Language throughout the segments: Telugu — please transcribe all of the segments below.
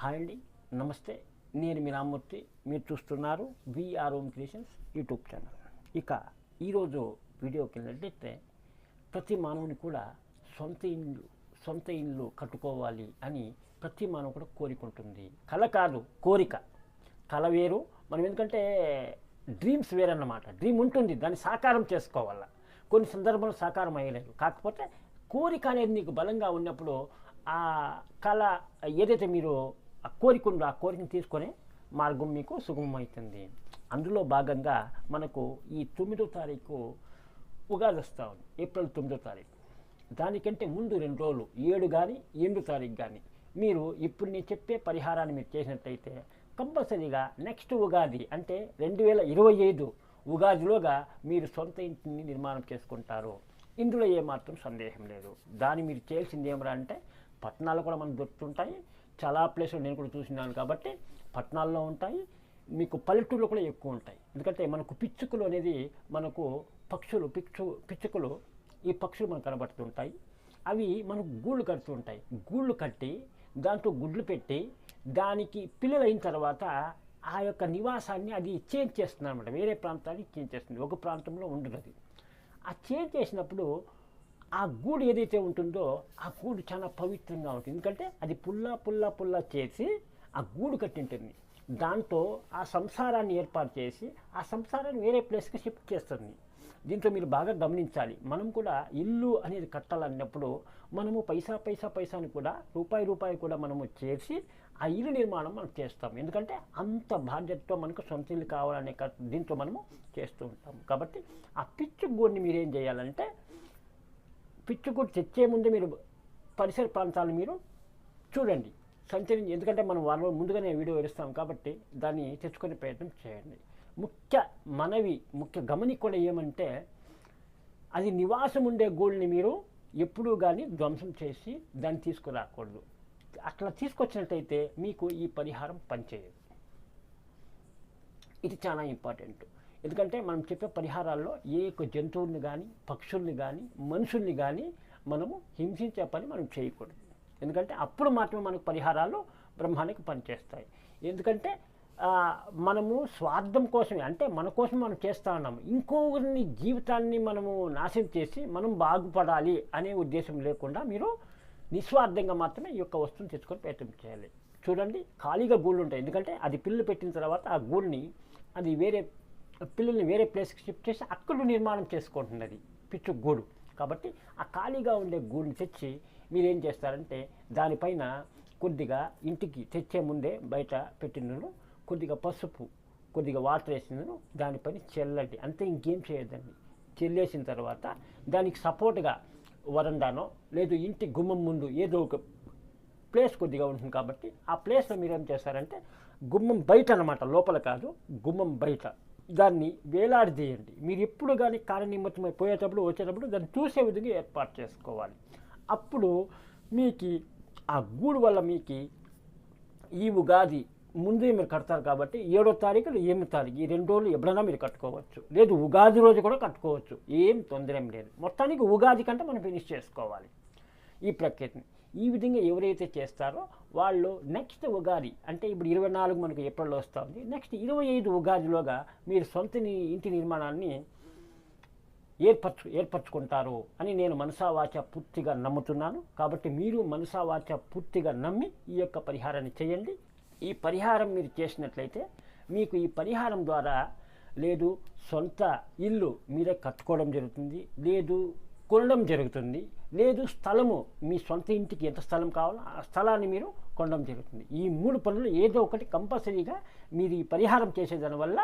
హాయ్ అండి నమస్తే. నేను మీ రామ్మూర్తి. మీరు చూస్తున్నారు VR Om creations YouTube channel. ఇక ఈరోజు వీడియోకి వెళ్ళినట్టయితే ప్రతి మానవుని కూడా సొంత ఇల్లు సొంత ఇల్లు కట్టుకోవాలి అని ప్రతి మానవు కూడా కోరికుంటుంది. కళ కాదు కోరిక. కళ వేరు మనం ఎందుకంటే డ్రీమ్స్ వేరన్నమాట. డ్రీమ్ ఉంటుంది దాన్ని సాకారం చేసుకోవాలా. కొన్ని సందర్భాలు సాకారం అయ్యలేదు. కాకపోతే కోరిక అనేది నీకు బలంగా ఉన్నప్పుడు ఆ కళ ఏదైతే మీరు ఆ కోరిక ఉందో ఆ కోరికను తీసుకొని మార్గం మీకు సుగమమవుతుంది. అందులో భాగంగా మనకు ఈ తొమ్మిదో తారీఖు ఉగాది వస్తూ ఉంది ఏప్రిల్ తొమ్మిదో తారీఖు. దానికంటే ముందు రెండు రోజులు ఏడు కానీ ఎనిమిది తారీఖు కానీ మీరు ఇప్పుడు నేను చెప్పే పరిహారాన్ని మీరు చేసినట్టయితే కంపల్సరీగా నెక్స్ట్ ఉగాది అంటే రెండు వేల ఇరవై ఐదు ఉగాదిలోగా మీరు సొంత ఇంటిని నిర్మాణం చేసుకుంటారు. ఇందులో ఏమాత్రం సందేహం లేదు. దాన్ని మీరు చేయాల్సింది ఏమరా అంటే పట్టణాలు కూడా మనకు దొరుకుతుంటాయి చాలా ప్లేసులు నేను కూడా చూసినాను కాబట్టి పట్టణాల్లో ఉంటాయి. మీకు పల్లెటూళ్ళు కూడా ఎక్కువ ఉంటాయి. ఎందుకంటే మనకు పిచ్చుకలు అనేది మనకు పక్షులు పిచ్చు పిచ్చుకలు ఈ పక్షులు మనకు కనబడుతుంటాయి. అవి మనకు గూళ్ళు కడుతుంటాయి. గూళ్ళు కట్టి దాంట్లో గుడ్లు పెట్టి దానికి పిల్లలు అయిన తర్వాత ఆ యొక్క నివాసాన్ని అది చేంజ్ చేస్తుంది అనమాట వేరే ప్రాంతానికి చేంజ్ చేస్తుంది. ఒక ప్రాంతంలో ఉండదు అది. ఆ చేంజ్ చేసినప్పుడు ఆ గూడు ఏదైతే ఉంటుందో ఆ గూడు చాలా పవిత్రంగా ఉంటుంది. ఎందుకంటే అది పుల్లా పుల్లా పుల్లా చేసి ఆ గూడు కట్టింటుంది దాంతో ఆ సంసారాన్ని ఏర్పాటు చేసి ఆ సంసారాన్ని వేరే ప్లేస్కి షిఫ్ట్ చేస్తుంది. దీంట్లో మీరు బాగా గమనించాలి. మనం కూడా ఇల్లు అనేది కట్టాలన్నప్పుడు మనము పైసా పైసా పైసాని కూడా రూపాయి రూపాయి కూడా మనము చేసి ఆ ఇల్లు నిర్మాణం మనం చేస్తాం. ఎందుకంటే అంత బాధ్యతతో మనకు సొంత ఇల్లు కావాలనే క- దీంతో మనము చేస్తూ ఉంటాం కాబట్టి ఆ పిచ్చు గూడిని మీరు ఏం చేయాలంటే పిచ్చుకు తెచ్చే ముందు మీరు పరిసర ప్రాంతాలను మీరు చూడండి. సంచరించి ఎందుకంటే మనం వారం ముందుగానే వీడియో వేస్తాం కాబట్టి దాన్ని తెచ్చుకునే ప్రయత్నం చేయండి. ముఖ్య మనవి ముఖ్య గమని కూడా ఏమంటే అది నివాసం ఉండే గోల్ని మీరు ఎప్పుడూ కానీ ధ్వంసం చేసి దాన్ని తీసుకురాకూడదు. అట్లా తీసుకొచ్చినట్టయితే మీకు ఈ పరిహారం పనిచేయదు. ఇది చాలా ఇంపార్టెంట్. ఎందుకంటే మనం చెప్పే పరిహారాల్లో ఏ ఒక్క జంతువుల్ని కానీ పక్షుల్ని కానీ మనుషుల్ని కానీ మనము హింసించే పని మనం చేయకూడదు. ఎందుకంటే అప్పుడు మాత్రమే మనకు పరిహారాలు బ్రహ్మానికి పనిచేస్తాయి. ఎందుకంటే మనము స్వార్థం కోసమే అంటే మన కోసం మనం చేస్తూ ఉన్నాము. ఇంకొకరిని జీవితాన్ని మనము నాశనం చేసి మనం బాగుపడాలి అనే ఉద్దేశం లేకుండా మీరు నిస్వార్థంగా మాత్రమే ఈ యొక్క వస్తువుని తెచ్చుకొని ప్రయత్నం చేయాలి. చూడండి ఖాళీగా గూళ్ళు ఉంటాయి. ఎందుకంటే అది పిల్లలు పెట్టిన తర్వాత ఆ గూళ్ళని అది వేరే పిల్లల్ని వేరే ప్లేస్కి షిఫ్ట్ చేసి అక్కడ నిర్మాణం చేసుకుంటుంది అది పిచ్చు గూడు. కాబట్టి ఆ ఖాళీగా ఉండే గూడుని తెచ్చి మీరేం చేస్తారంటే దానిపైన కొద్దిగా ఇంటికి తెచ్చే ముందే బయట పెట్టినను కొద్దిగా పసుపు కొద్దిగా వాటర్ వేసినను దానిపైన చెల్లండి అంతే ఇంకేం చేయొద్దండి. చెల్లేసిన తర్వాత దానికి సపోర్ట్గా వరండానో లేదు ఇంటి గుమ్మం ముందు ఏదో ఒక ప్లేస్ కొద్దిగా ఉంటుంది కాబట్టి ఆ ప్లేస్లో మీరు ఏం చేస్తారంటే గుమ్మం బయట అన్నమాట లోపల కాదు గుమ్మం బయట. దాన్ని వేలాడదీయండి మీరు ఎప్పుడు కానీ కార్యనిమిత్తమై పోయేటప్పుడు వచ్చేటప్పుడు దాన్ని చూసే విధంగా ఏర్పాటు చేసుకోవాలి. అప్పుడు మీకు ఆ గూడు వల్ల మీకు ఈ ఉగాది ముందే మీరు కడతారు కాబట్టి ఏడో తారీఖు ఎనిమిది తారీఖు ఈ రెండు రోజులు ఎప్పుడైనా మీరు కట్టుకోవచ్చు. లేదు ఉగాది రోజు కూడా కట్టుకోవచ్చు. ఏం తొందర ఏం లేదు. మొత్తానికి ఉగాది కంటే మనం ఫినిష్ చేసుకోవాలి. ఈ ప్రక్రియని. ఈ విధంగా ఎవరైతే చేస్తారో వాళ్ళు నెక్స్ట్ ఉగాది అంటే ఇప్పుడు ఇరవై నాలుగు మనకు ఏప్రిల్లో వస్తుంది. నెక్స్ట్ ఇరవై ఐదు ఉగాదిలోగా మీరు సొంత ఇంటి నిర్మాణాన్ని ఏర్పరచు ఏర్పరచుకుంటారు అని నేను మనసావాచ పూర్తిగా నమ్ముతున్నాను. కాబట్టి మీరు మనసావాచ పూర్తిగా నమ్మి ఈ యొక్క పరిహారాన్ని చేయండి. ఈ పరిహారం మీరు చేసినట్లయితే మీకు ఈ పరిహారం ద్వారా లేదు సొంత ఇల్లు మీరే కట్టుకోవడం జరుగుతుంది. లేదు కొనడం జరుగుతుంది. లేదు స్థలము మీ సొంత ఇంటికి ఎంత స్థలం కావాలో ఆ స్థలాన్ని మీరు కొనడం జరుగుతుంది. ఈ మూడు పనులు ఏదో ఒకటి కంపల్సరీగా మీరు ఈ పరిహారం చేసేదాని వల్ల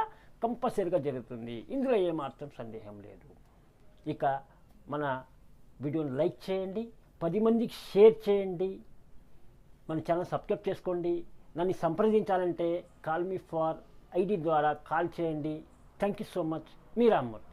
కంపల్సరీగా జరుగుతుంది. ఇందులో ఏమాత్రం సందేహం లేదు. ఇక మన వీడియోని లైక్ చేయండి పది మందికి షేర్ చేయండి మన ఛానల్ సబ్స్క్రైబ్ చేసుకోండి నన్ను సంప్రదించాలంటే కాల్ మీ ఫార్ ఐడి ద్వారా కాల్ చేయండి. Thank you so much. Me Rammurthy.